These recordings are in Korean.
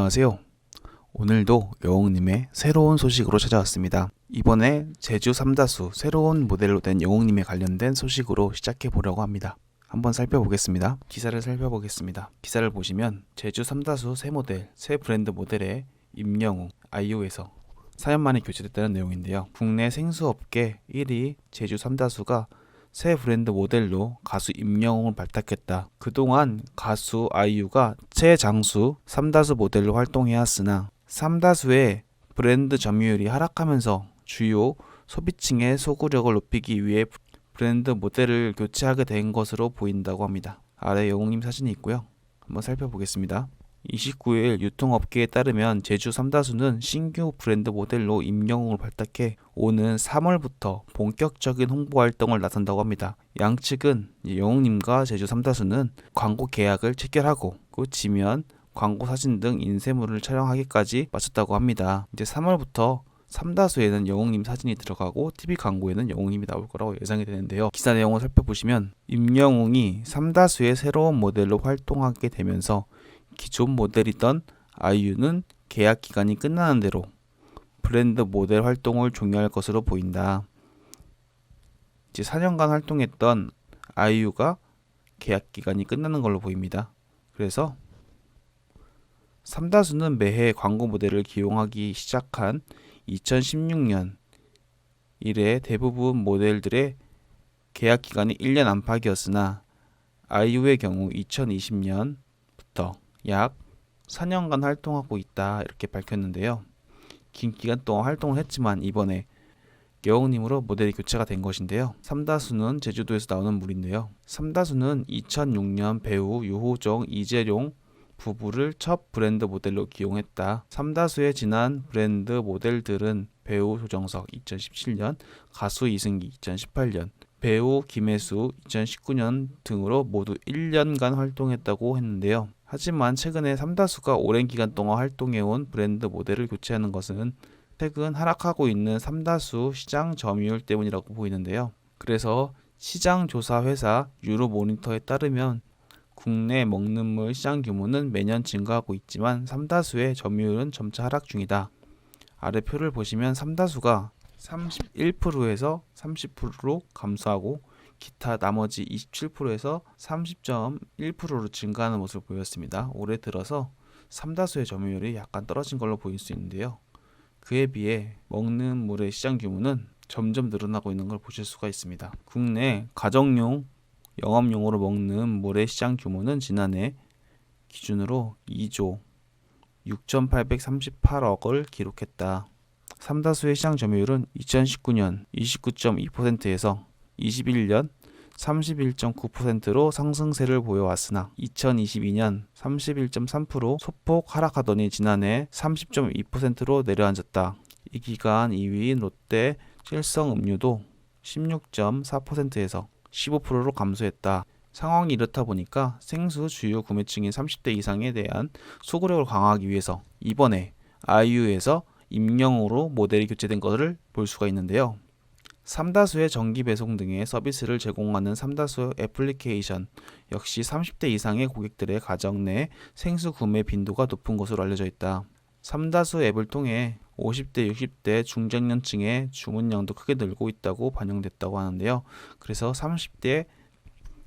안녕하세요. 오늘도 영웅님의 새로운 소식으로 찾아왔습니다. 이번에 제주 삼다수 새로운 모델로 된 영웅님에 관련된 소식으로 시작해 보려고 합니다. 한번 살펴보겠습니다. 기사를 살펴보겠습니다. 기사를 보시면 제주 삼다수 새 모델, 새 브랜드 모델의 임영웅, 아이오에서 4년 만에 교체됐다는 내용인데요. 국내 생수업계 1위 제주 삼다수가 새 브랜드 모델로 가수 임영웅을 발탁했다. 그동안 가수 아이유가 최장수 삼다수 모델로 활동해왔으나 삼다수의 브랜드 점유율이 하락하면서 주요 소비층의 소구력을 높이기 위해 브랜드 모델을 교체하게 된 것으로 보인다고 합니다. 아래 영웅님 사진이 있고요. 한번 살펴보겠습니다. 29일 유통업계에 따르면 제주 삼다수는 신규 브랜드 모델로 임영웅을 발탁해 오는 3월부터 본격적인 홍보 활동을 나선다고 합니다. 양측은 영웅님과 제주 삼다수는 광고 계약을 체결하고 그 지면 광고 사진 등 인쇄물을 촬영하기까지 마쳤다고 합니다. 이제 3월부터 삼다수에는 영웅님 사진이 들어가고 TV 광고에는 영웅님이 나올 거라고 예상이 되는데요. 기사 내용을 살펴보시면 임영웅이 삼다수의 새로운 모델로 활동하게 되면서 기존 모델이던 아이유는 계약 기간이 끝나는 대로 브랜드 모델 활동을 종료할 것으로 보인다. 이제 4년간 활동했던 아이유가 계약 기간이 끝나는 걸로 보입니다. 그래서 삼다수는 매해 광고 모델을 기용하기 시작한 2016년 이래 대부분 모델들의 계약 기간이 1년 안팎이었으나 아이유의 경우 2020년부터 약 4년간 활동하고 있다 이렇게 밝혔는데요. 긴 기간 동안 활동을 했지만 이번에 여웅님으로 모델이 교체가 된 것인데요. 삼다수는 제주도에서 나오는 물인데요. 삼다수는 2006년 배우 유호정, 이재룡 부부를 첫 브랜드 모델로 기용했다. 삼다수의 지난 브랜드 모델들은 배우 조정석 2017년, 가수 이승기 2018년, 배우 김혜수 2019년 등으로 모두 1년간 활동했다고 했는데요. 하지만 최근에 삼다수가 오랜 기간 동안 활동해온 브랜드 모델을 교체하는 것은 최근 하락하고 있는 삼다수 시장 점유율 때문이라고 보이는데요. 그래서 시장 조사 회사 유로모니터에 따르면 국내 먹는 물 시장 규모는 매년 증가하고 있지만 삼다수의 점유율은 점차 하락 중이다. 아래 표를 보시면 삼다수가 31%에서 30%로 감소하고 기타 나머지 27%에서 30.1%로 증가하는 모습을 보였습니다. 올해 들어서 삼다수의 점유율이 약간 떨어진 걸로 보일 수 있는데요. 그에 비해 먹는 물의 시장 규모는 점점 늘어나고 있는 걸 보실 수가 있습니다. 국내 가정용, 영업용으로 먹는 물의 시장 규모는 지난해 기준으로 2조 6,838억을 기록했다. 삼다수의 시장 점유율은 2019년 29.2%에서 21년 31.9%로 상승세를 보여왔으나 2022년 31.3% 소폭 하락하더니 지난해 30.2%로 내려앉았다. 이 기간 2위인 롯데 실성음료도 16.4%에서 15%로 감소했다. 상황이 이렇다 보니까 생수 주요 구매층인 30대 이상에 대한 소구력을 강화하기 위해서 이번에 아이유에서 임영으로 모델이 교체된 것을 볼 수가 있는데요. 삼다수의 정기 배송 등의 서비스를 제공하는 삼다수 애플리케이션 역시 30대 이상의 고객들의 가정 내 생수 구매 빈도가 높은 것으로 알려져 있다. 삼다수 앱을 통해 50대, 60대 중장년층의 주문량도 크게 늘고 있다고 반영됐다고 하는데요. 그래서 30대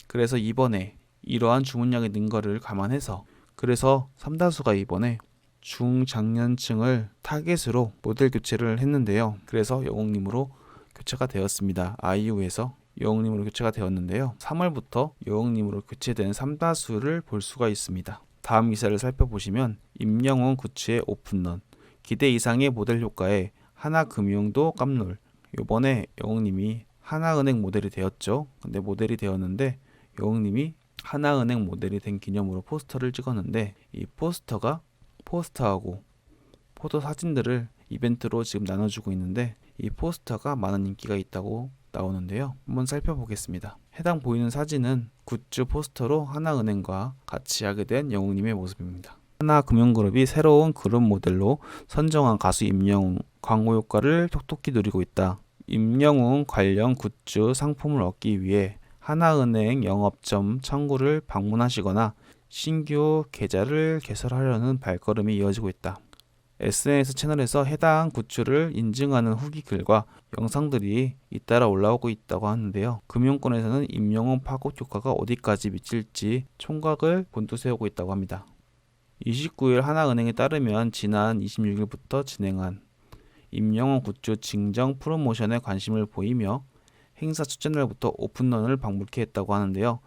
그래서 이번에 이러한 주문량이 는 거를 감안해서 그래서 삼다수가 이번에 중장년층을 타겟으로 모델 교체를 했는데요. 그래서 영웅님으로 교체가 되었습니다. 아이유에서 여웅님으로 교체가 되었는데요. 3월부터 여웅님으로 교체된 삼다수를 볼 수가 있습니다. 다음 기사를 살펴보시면 임영웅 구치의 오픈런 기대 이상의 모델 효과에 하나금융도 깜놀 요번에 영웅님이 하나은행 모델이 되었죠. 근데 모델이 되었는데 영웅님이 하나은행 모델이 된 기념으로 포스터를 찍었는데 이 포스터가 포스터하고 포토 사진들을 이벤트로 지금 나눠주고 있는데 이 포스터가 많은 인기가 있다고 나오는데요. 한번 살펴보겠습니다. 해당 보이는 사진은 굿즈 포스터로 하나은행과 같이 하게 된 영웅님의 모습입니다. 하나금융그룹이 새로운 그룹 모델로 선정한 가수 임영웅 광고 효과를 톡톡히 누리고 있다. 임영웅 관련 굿즈 상품을 얻기 위해 하나은행 영업점 창구를 방문하시거나 신규 계좌를 개설하려는 발걸음이 이어지고 있다. SNS 채널에서 해당 굿즈를 인증하는 후기 글과 영상들이 잇따라 올라오고 있다고 하는데요. 금융권에서는 임영웅 파급 효과가 어디까지 미칠지 총각을 곤두세우고 있다고 합니다. 29일 하나은행에 따르면 지난 26일부터 진행한 임영웅 굿즈 증정 프로모션에 관심을 보이며 행사 첫째 날부터 오픈런을 방불케 했다고 하는데요.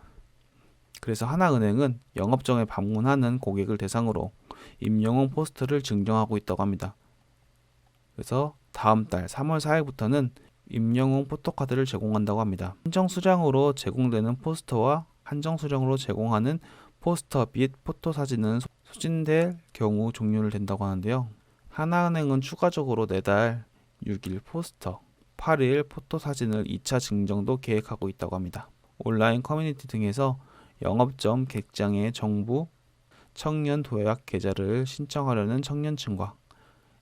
그래서 하나은행은 영업정에 방문하는 고객을 대상으로 임영웅 포스터를 증정하고 있다고 합니다. 그래서 다음 달 3월 4일부터는 임영웅 포토카드를 제공한다고 합니다. 한정 수량으로 제공되는 포스터와 한정 수량으로 제공하는 포스터 및 포토 사진은 소- 소진될 경우 종료를 된다고 하는데요. 하나은행은 추가적으로 내달 6일 포스터, 8일 포토 사진을 2차 증정도 계획하고 있다고 합니다. 온라인 커뮤니티 등에서 영업점 객장의 정부 청년 도약 계좌를 신청하려는 청년층과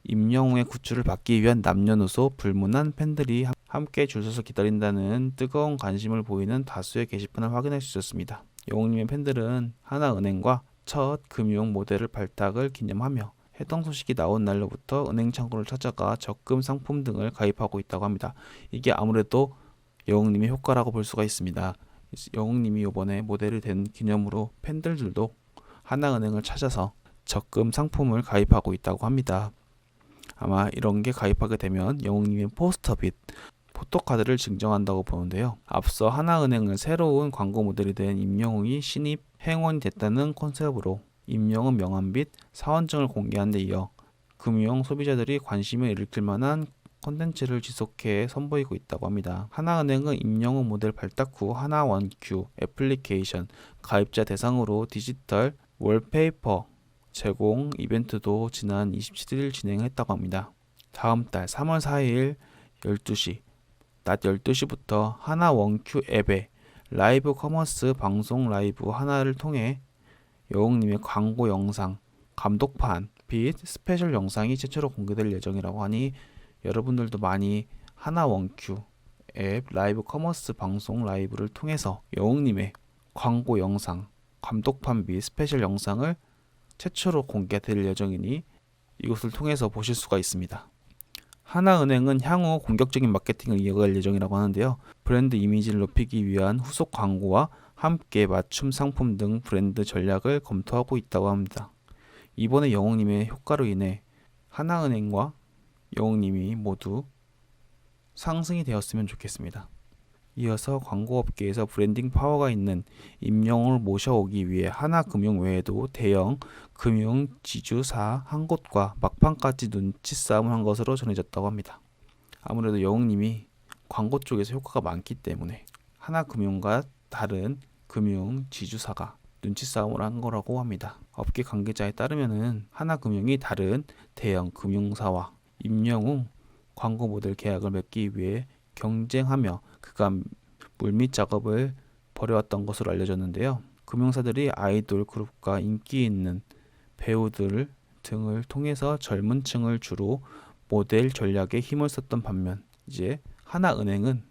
임영웅의 굿즈를 받기 위한 남녀노소 불문한 팬들이 함- 함께 줄 서서 기다린다는 뜨거운 관심을 보이는 다수의 게시판을 확인할 수 있었습니다. 영웅님의 팬들은 하나은행과 첫 금융 모델을 발탁을 기념하며 해당 소식이 나온 날로부터 은행 창구를 찾아가 적금 상품 등을 가입하고 있다고 합니다. 이게 아무래도 영웅님의 효과라고 볼 수가 있습니다. 영웅님이 이번에 모델이 된 기념으로 팬들들도 하나은행을 찾아서 적금 상품을 가입하고 있다고 합니다. 아마 이런 게 가입하게 되면 영웅님의 포스터 빚 포토카드를 증정한다고 보는데요. 앞서 하나은행은 새로운 광고 모델이 된 임영웅이 신입 행원이 됐다는 컨셉으로 임영웅 명함 빚 사원증을 공개한 데 이어 금융 소비자들이 관심을 일으킬 만한 콘텐츠를 지속해 선보이고 있다고 합니다. 하나은행은 임영웅 모델 발탁 후 하나원큐 애플리케이션 가입자 대상으로 디지털 월페이퍼 제공 이벤트도 지난 27일 진행했다고 합니다. 다음 달 3월 4일 12시 낮 12시부터 하나 원큐 앱에 라이브 커머스 방송 라이브 하나를 통해 여웅님의 광고 영상, 감독판, 및 스페셜 영상이 최초로 공개될 예정이라고 하니 여러분들도 많이 하나 원큐 앱 라이브 커머스 방송 라이브를 통해서 여웅님의 광고 영상, 감독판 및 스페셜 영상을 최초로 공개될 예정이니 이것을 통해서 보실 수가 있습니다. 하나은행은 향후 공격적인 마케팅을 이어갈 예정이라고 하는데요. 브랜드 이미지를 높이기 위한 후속 광고와 함께 맞춤 상품 등 브랜드 전략을 검토하고 있다고 합니다. 이번에 영웅님의 효과로 인해 하나은행과 영웅님이 모두 상승이 되었으면 좋겠습니다. 이어서 광고업계에서 브랜딩 파워가 있는 임영웅을 모셔오기 위해 하나금융 외에도 대형 금융 지주사 한 곳과 막판까지 눈치 싸움을 한 것으로 전해졌다고 합니다. 아무래도 영웅님이 광고 쪽에서 효과가 많기 때문에 하나금융과 다른 금융 지주사가 눈치 싸움을 한 거라고 합니다. 업계 관계자에 따르면은 하나금융이 다른 대형 금융사와 임영웅 광고 모델 계약을 맺기 위해 경쟁하며 그간 물밑 작업을 벌여왔던 것으로 알려졌는데요. 금융사들이 아이돌 그룹과 인기 있는 배우들 등을 통해서 젊은 층을 주로 모델 전략에 힘을 썼던 반면 이제 하나은행은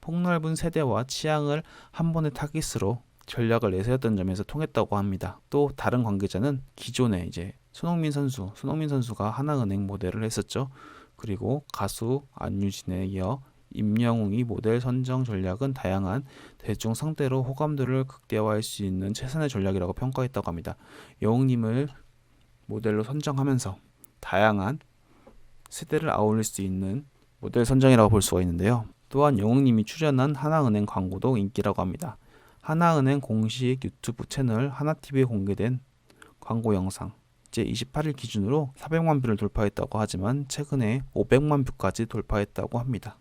폭넓은 세대와 취향을 한 번의 타깃으로 전략을 내세웠던 점에서 통했다고 합니다. 또 다른 관계자는 기존에 이제 손흥민 선수, 손흥민 선수가 하나은행 모델을 했었죠. 그리고 가수 안유진에 이어 임영웅이 모델 선정 전략은 다양한 대중 상대로 호감도를 극대화할 수 있는 최선의 전략이라고 평가했다고 합니다. 영웅님을 모델로 선정하면서 다양한 세대를 아울릴 수 있는 모델 선정이라고 볼 수가 있는데요. 또한 영웅님이 출연한 하나은행 광고도 인기라고 합니다. 하나은행 공식 유튜브 채널 하나TV에 공개된 광고 영상 이 제 28일 기준으로 400만 뷰를 돌파했다고 하지만 최근에 500만 뷰까지 돌파했다고 합니다.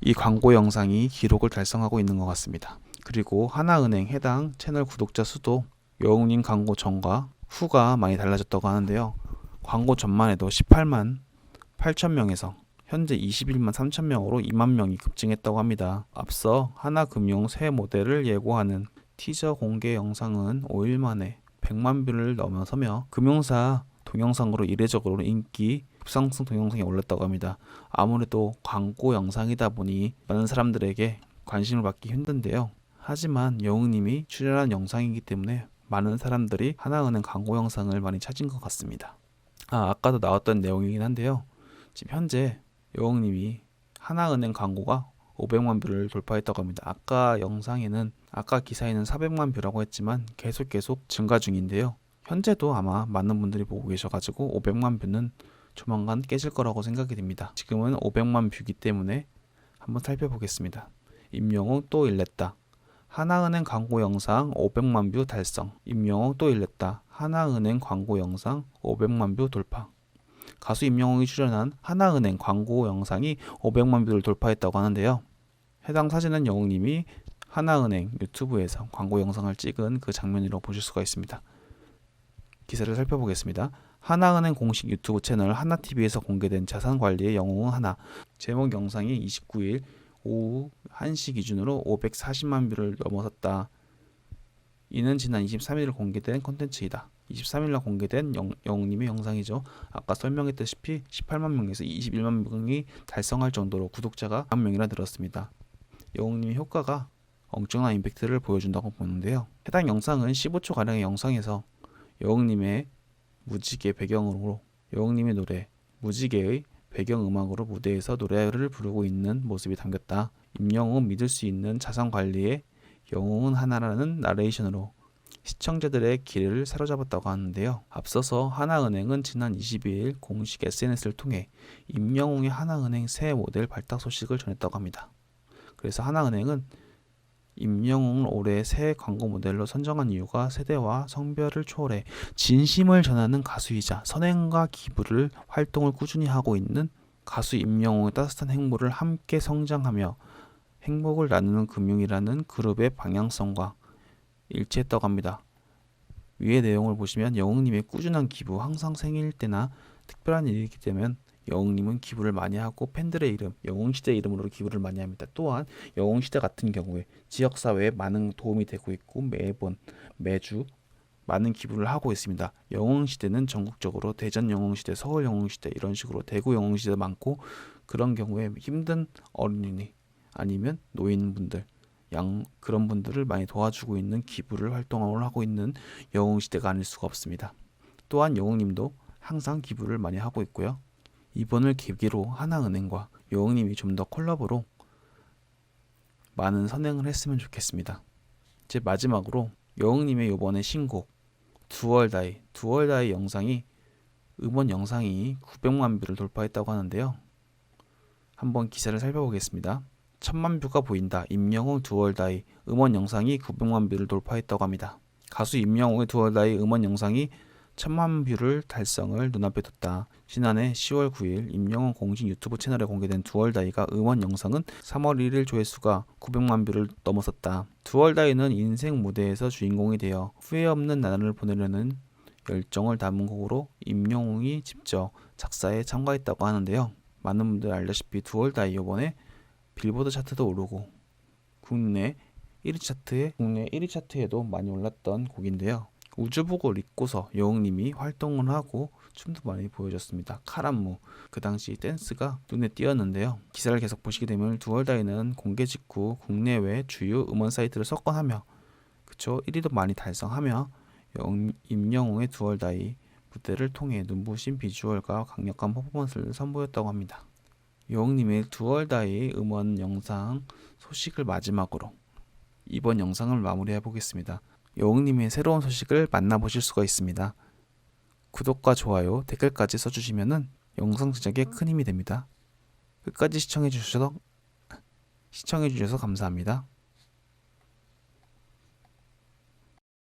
이 광고 영상이 기록을 달성하고 있는 것 같습니다. 그리고 하나은행 해당 채널 구독자 수도 여웅님 광고 전과 후가 많이 달라졌다고 하는데요. 광고 전만 해도 18만 8천 명에서 현재 21만 3천 명으로 2만 명이 급증했다고 합니다. 앞서 하나금융 새 모델을 예고하는 티저 공개 영상은 5일 만에 100만 뷰를 넘어서며 금융사 동영상으로 이례적으로 인기 급상승 동영상이 올랐다고 합니다. 아무래도 광고 영상이다 보니 많은 사람들에게 관심을 받기 힘든데요. 하지만 여웅님이 출연한 영상이기 때문에 많은 사람들이 하나은행 광고 영상을 많이 찾은 것 같습니다. 아, 아까도 나왔던 내용이긴 한데요. 지금 현재 여왕님이 하나은행 광고가 500만 뷰를 돌파했다고 합니다. 아까 영상에는 아까 기사에는 400만 뷰라고 했지만 계속 계속 증가 중인데요. 현재도 아마 많은 분들이 보고 계셔가지고 500만 뷰는 조만간 깨질 거라고 생각이 됩니다. 지금은 500만 뷰기 때문에 한번 살펴보겠습니다. 임영웅 또 일냈다. 하나은행 광고 영상 500만 뷰 달성. 임영웅 또 일냈다. 하나은행 광고 영상 500만 뷰 돌파. 가수 임영웅이 출연한 하나은행 광고 영상이 500만 뷰를 돌파했다고 하는데요. 해당 사진은 영웅님이 하나은행 유튜브에서 광고 영상을 찍은 그 장면이라고 보실 수가 있습니다. 기사를 살펴보겠습니다. 하나은행 공식 유튜브 채널 하나TV에서 공개된 자산관리의 영웅은 하나 제목 영상이 29일 오후 1시 기준으로 540만 뷰를 넘어섰다. 이는 지난 23일 공개된 콘텐츠이다. 23일날 공개된 영, 영웅님의 영상이죠. 아까 설명했다시피 18만 명에서 21만 명이 달성할 정도로 구독자가 만 명이나 늘었습니다. 영웅님의 효과가 엄청난 임팩트를 보여준다고 보는데요. 해당 영상은 15초 가량의 영상에서 여웅님의 무지개 배경으로 여웅님의 노래 무지개의 배경 음악으로 무대에서 노래를 부르고 있는 모습이 담겼다. 임영웅은 믿을 수 있는 자산 관리에 영웅은 하나라는 나레이션으로 시청자들의 길을 사로잡았다고 하는데요. 앞서서 하나은행은 지난 22일 공식 SNS를 통해 임영웅의 하나은행 새 모델 발탁 소식을 전했다고 합니다. 그래서 하나은행은 임영웅을 올해 새 광고 모델로 선정한 이유가 세대와 성별을 초월해 진심을 전하는 가수이자 선행과 기부를 활동을 꾸준히 하고 있는 가수 임영웅의 따뜻한 행보를 함께 성장하며 행복을 나누는 금융이라는 그룹의 방향성과 일치했다고 합니다. 위의 내용을 보시면 영웅님의 꾸준한 기부, 항상 생일 때나 특별한 일이 있기 때문에 영웅님은 기부를 많이 하고 팬들의 이름, 영웅시대 이름으로 기부를 많이 합니다. 또한 영웅시대 같은 경우에 지역사회에 많은 도움이 되고 있고 매번, 매주 많은 기부를 하고 있습니다. 영웅시대는 전국적으로 대전 영웅시대, 서울 영웅시대 이런 식으로 대구 영웅시대 많고 그런 경우에 힘든 어린이 아니면 노인분들 양 그런 분들을 많이 도와주고 있는 기부를 활동을 하고 있는 영웅시대가 아닐 수가 없습니다. 또한 영웅님도 항상 기부를 많이 하고 있고요. 이번을 계기로 하나은행과 여웅님이 좀 더 콜라보로 많은 선행을 했으면 좋겠습니다. 이제 마지막으로 여웅님의 이번에 신곡 두월다이 두월다이 영상이 음원 영상이 900만 뷰를 돌파했다고 하는데요. 한번 기사를 살펴보겠습니다. 천만 뷰가 보인다. 임영웅 두월다이 음원 영상이 900만 뷰를 돌파했다고 합니다. 가수 임영웅의 두월다이 음원 영상이 천만 뷰를 달성을 눈앞에 뒀다. 지난해 10월 9일 임영웅 공식 유튜브 채널에 공개된 두월다이가 음원 영상은 3월 1일 조회수가 900만 뷰를 넘어섰다. 두월다이는 인생 무대에서 주인공이 되어 후회 없는 나날을 보내려는 열정을 담은 곡으로 임영웅이 직접 작사에 참가했다고 하는데요. 많은 분들 알다시피 두월다이 이번에 빌보드 차트도 오르고 국내 1위 차트에 국내 1위 차트에도 많이 올랐던 곡인데요. 우주복을 입고서 여웅님이 활동을 하고 춤도 많이 보여줬습니다. 카란무 그 당시 댄스가 눈에 띄었는데요. 기사를 계속 보시게 되면 두월다이는 공개 직후 국내외 주요 음원 사이트를 석권하며 그쵸 1위도 많이 달성하며 영, 임영웅의 두월다이 무대를 통해 눈부신 비주얼과 강력한 퍼포먼스를 선보였다고 합니다. 여웅님의 두월다이 음원 영상 소식을 마지막으로 이번 영상을 마무리해 보겠습니다. 여웅님의 새로운 소식을 만나보실 수가 있습니다. 구독과 좋아요, 댓글까지 써주시면 영상 제작에 큰 힘이 됩니다. 끝까지 시청해 주셔서 시청해 주셔서 감사합니다.